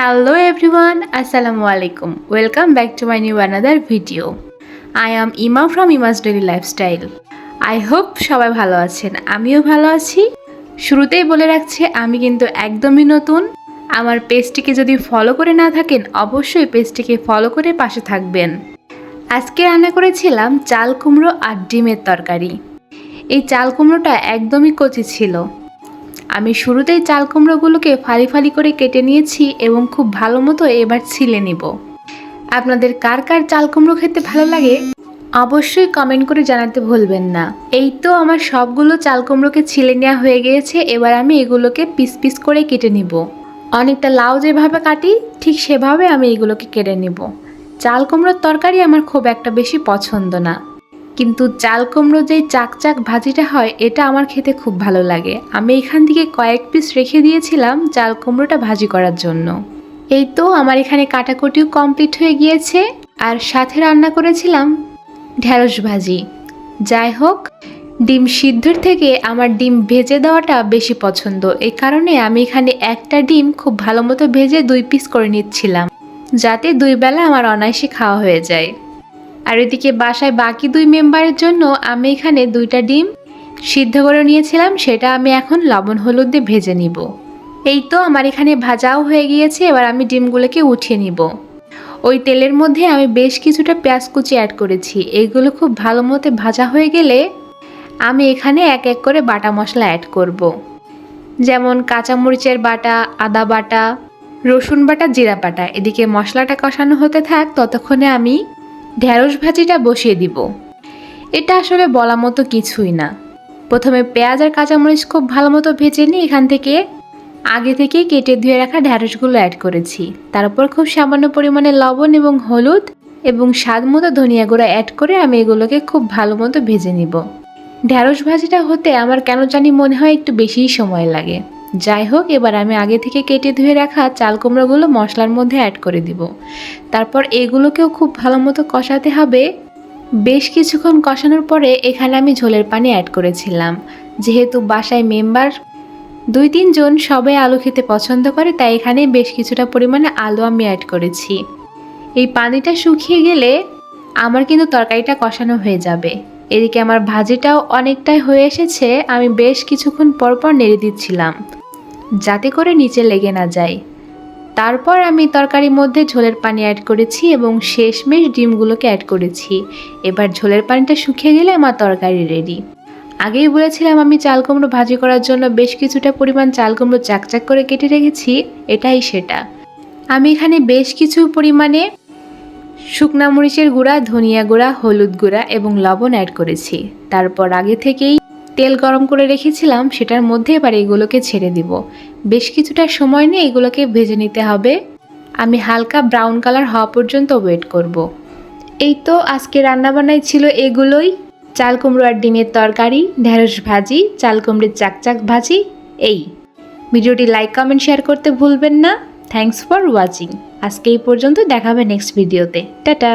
Hello everyone, Assalamu alaikum. Welcome back to my new another video. I am Ima from Ima's Daily Lifestyle. I hope সবাই ভালো আছেন আমিও ভালো আছি শুরুতেই বলে রাখছি আমি কিন্তু একদমই নতুন আমার পেজটিকে যদি ফলো করে না থাকেন অবশ্যই পেজটিকে ফলো করে পাশে থাকবেন আজকে রান্না করেছিলাম চাল কুমড়ো আর ডিমের তরকারি এই চাল কুমড়োটা একদমই কচি ছিল আমি শুরুতেই চাল কুমড়োগুলোকে ফালি ফালি করে কেটে নিয়েছি এবং খুব ভালো মতো এবার ছিলে নিব। আপনাদের কার কার চাল কুমড়ো খেতে ভালো লাগে, অবশ্যই কমেন্ট করে জানাতে ভুলবেন না। এই তো আমার সবগুলো চাল কুমড়োকে ছিলে নেওয়া হয়ে গিয়েছে, এবার আমি এগুলোকে পিস পিস করে কেটে নিব। অনেকটা লাউ যেভাবে কাটি, ঠিক সেভাবে আমি এগুলোকে কেটে নিব। চাল কুমড়োর তরকারি আমার খুব একটা বেশি পছন্দ না। কিন্তু চাল কুমড়ো যেই চাকচাক ভাজিটা হয়, এটা আমার খেতে খুব ভালো লাগে। আমি এখান থেকে কয়েক পিস রেখে দিয়েছিলাম চাল কুমড়োটা ভাজি করার জন্য। এই তো আমার এখানে কাটাকুটিও কমপ্লিট হয়ে গিয়েছে। আর সাথে রান্না করেছিলাম ঢ্যাঁড়স ভাজি। যাই হোক, ডিম সিদ্ধর থেকে আমার ডিম ভেজে দেওয়াটা বেশি পছন্দ। এই কারণে আমি এখানে একটা ডিম খুব ভালো মতো ভেজে দুই পিস করে নিচ্ছিলাম, যাতে দুই বেলা আমার অনায়াসে খাওয়া হয়ে যায়। আর এদিকে বাসায় বাকি দুই মেম্বারের জন্য আমি এখানে দুইটা ডিম সিদ্ধ করে নিয়েছিলাম, সেটা আমি এখন লবণ হলুদ দিয়ে ভেজে নিব। এই তো আমার এখানে ভাজাও হয়ে গিয়েছে, এবার আমি ডিমগুলোকে উঠিয়ে নিব। ওই তেলের মধ্যে আমি বেশ কিছুটা পেঁয়াজ কুচি অ্যাড করেছি। এইগুলো খুব ভালো মতো ভাজা হয়ে গেলে আমি এখানে এক এক করে বাটা মশলা অ্যাড করব। যেমন কাঁচামরিচের বাটা, আদা বাটা, রসুন বাটা, জিরা বাটা। এদিকে মশলাটা কষানো হতে থাক, ততক্ষণে আমি ঢ্যাঁড়স ভাজিটা বসিয়ে দিব। এটা আসলে বলা মতো কিছুই না। প্রথমে পেঁয়াজ আর কাঁচামরিচ খুব ভালো মতো ভেজে নিই এখান থেকে আগে থেকেই কেটে ধুয়ে রাখা ঢ্যাঁড়সগুলো অ্যাড করেছি। তারপর খুব সামান্য পরিমাণে লবণ এবং হলুদ এবং স্বাদ মতো ধনিয়া গুঁড়া অ্যাড করে আমি এগুলোকে খুব ভালো মতো ভেজে নিব। ঢ্যাঁড়স ভাজিটা হতে আমার কেন জানি মনে হয় একটু বেশিই সময় লাগে। যাই হোক, এবার আমি আগে থেকে কেটে ধুয়ে রাখা চাল কুমড়োগুলো মশলার মধ্যে অ্যাড করে দিব। তারপর এগুলোকেও খুব ভালো মতো কষাতে হবে। বেশ কিছুক্ষণ কষানোর পরে এখানে আমি ঝোলের পানি অ্যাড করেছিলাম। যেহেতু বাসায় মেম্বার দুই তিনজন সবাই আলু খেতে পছন্দ করে, তাই এখানে বেশ কিছুটা পরিমাণে আলু আমি অ্যাড করেছি। এই পানিটা শুকিয়ে গেলে আমার কিন্তু তরকারিটা কষানো হয়ে যাবে। এদিকে আমার ভাজিটাও অনেকটাই হয়ে এসেছে। আমি বেশ কিছুক্ষণ পর পর নেড়ে দিচ্ছিলাম। যাতে করে নিচে লেগে না যায়। তারপর আমি তরকারির মধ্যে ঝোলের পানি অ্যাড করেছি এবং শেষমেশ ডিমগুলোকে অ্যাড করেছি। এবার ঝোলের পানিটা শুকিয়ে গেলে আমার তরকারি রেডি আগেই বলেছিলাম আমি চাল কুমড়ো ভাজি করার জন্য বেশ কিছুটা পরিমাণ চাল কুমড়ো চাকচাক করে কেটে রেখেছি, এটাই সেটা। আমি এখানে বেশ কিছু পরিমাণে শুকনা মরিচের গুঁড়া, ধনিয়া গুঁড়া, হলুদ গুঁড়া এবং লবণ অ্যাড করেছি। তারপর আগে থেকেই তেল গরম করে রেখেছিলাম, সেটার মধ্যে এবার এগুলোকে ছেড়ে দিব। বেশ কিছুটা সময় নিয়ে এগুলোকে ভেজে নিতে হবে। আমি হালকা ব্রাউন কালার হওয়া পর্যন্ত ওয়েট করব। এই তো আজকে রান্নাবান্নায় ছিল এগুলোই। চাল কুমড়ো আর ডিমের তরকারি, ঢেঁড়স ভাজি, চাল কুমড়োর চাকচাক ভাজি, এই। ভিডিওটি লাইক, কমেন্ট, শেয়ার করতে ভুলবেন না। থ্যাংকস ফর ওয়াচিং আজকে এই পর্যন্ত দেখাবে নেক্সট ভিডিওতে টাটা।